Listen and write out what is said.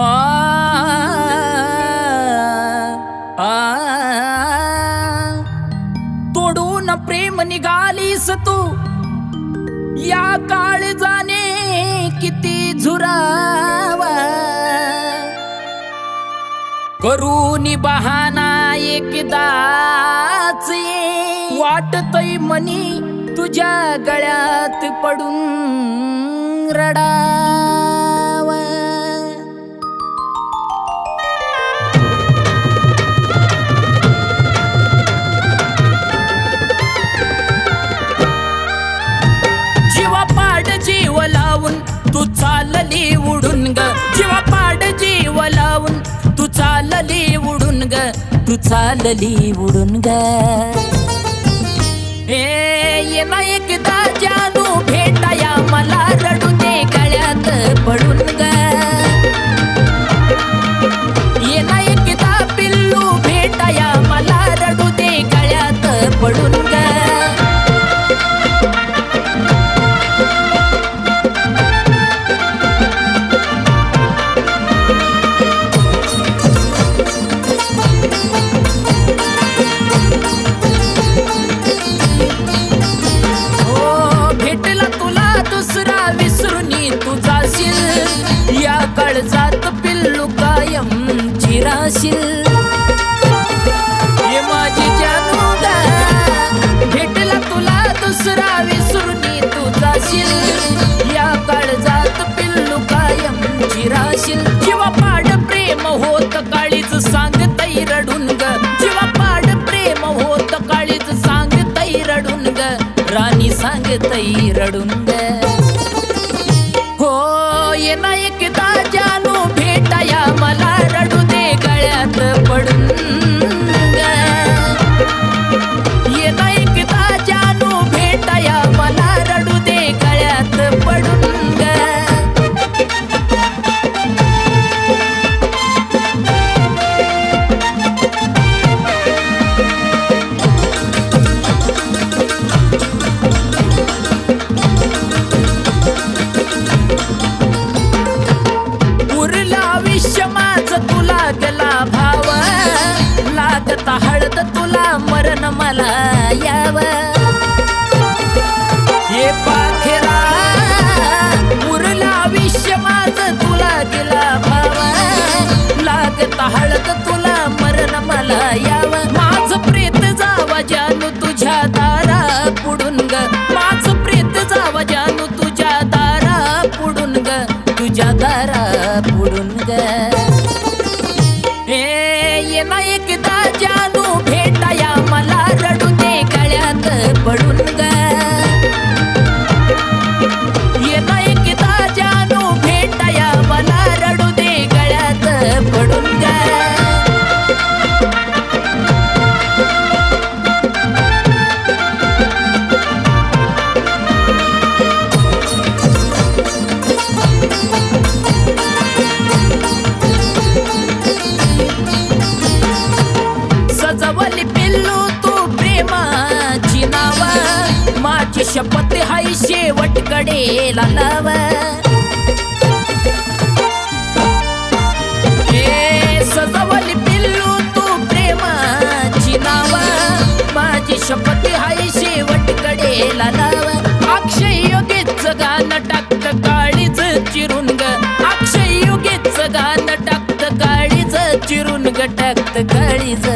आ, आ, तोडून प्रेम निघालीस तू. या काळ जाणे किती झुरावा. करून बहाना एकदाच वाटतय मनी तुझ्या गळ्यात पडून रडा. तू चालली उडून ग. ए ये ना एकदा जानू भेटाया मला रडू दे गळ्यात पडून चिराशील माझी जानू भेटला तुला दुसरा विसरून तू जाशील. या काळजात पिल्लू कायम चिराशील. किंवा पाड प्रेम होत काळीच सांगतई रडून ग. किंवा पाड प्रेम होत काळीच सांगतई रडून ग. राणी सांगतई रडून ग. हो ये ना एकदा जानू करता हळद तुला मरण मला यावं. माझी हाय शेवटकडे कडे ए सजवली पिल्लू तू प्रेमाची नाव. माझी शपथ हाय शेवटकडे लाव अक्षय योगेच गाणं टाकत काळीच चिरून ग अक्षय योगेच गाणं टाकत काळीच चिरून टाकत काळीच